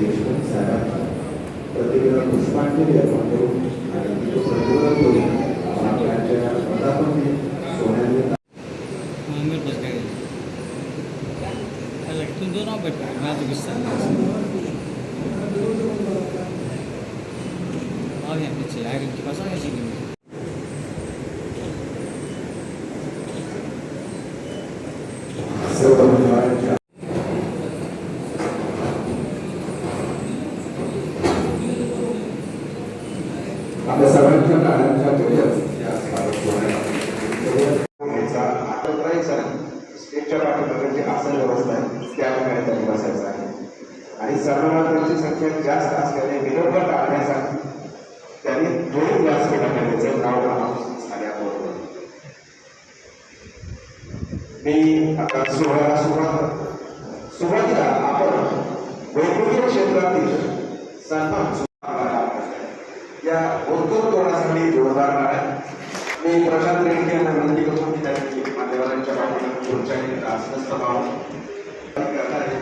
देशभर सारा प्रतिभेला आगे पीछे आगे पास आगे आपल्या सगळ्यांच्या गाड्यांच्या पहिल्याच पाठीमागे आसन व्यवस्था आहे त्या ठिकाणी त्यांनी बसायचं आहे. आणि सर्वमात्रांची संख्या जास्त असल्याने विलंब टाळण्यासाठी त्यांनी दोन व्यासपीठामध्ये नाव मी आता सोहळ्याला सुरुवात सुरुवातीला आपण वैद्यकीय क्षेत्रातील सन्मान या उद्योग तोडण्यासाठी जोरदार टाळ्या मी प्रशांत रेड्डी यांना विनंती करतो की त्यांनी मान्यवरांच्या पाठीमागे खुर्च्या आसनस्थ व्हावं करणारे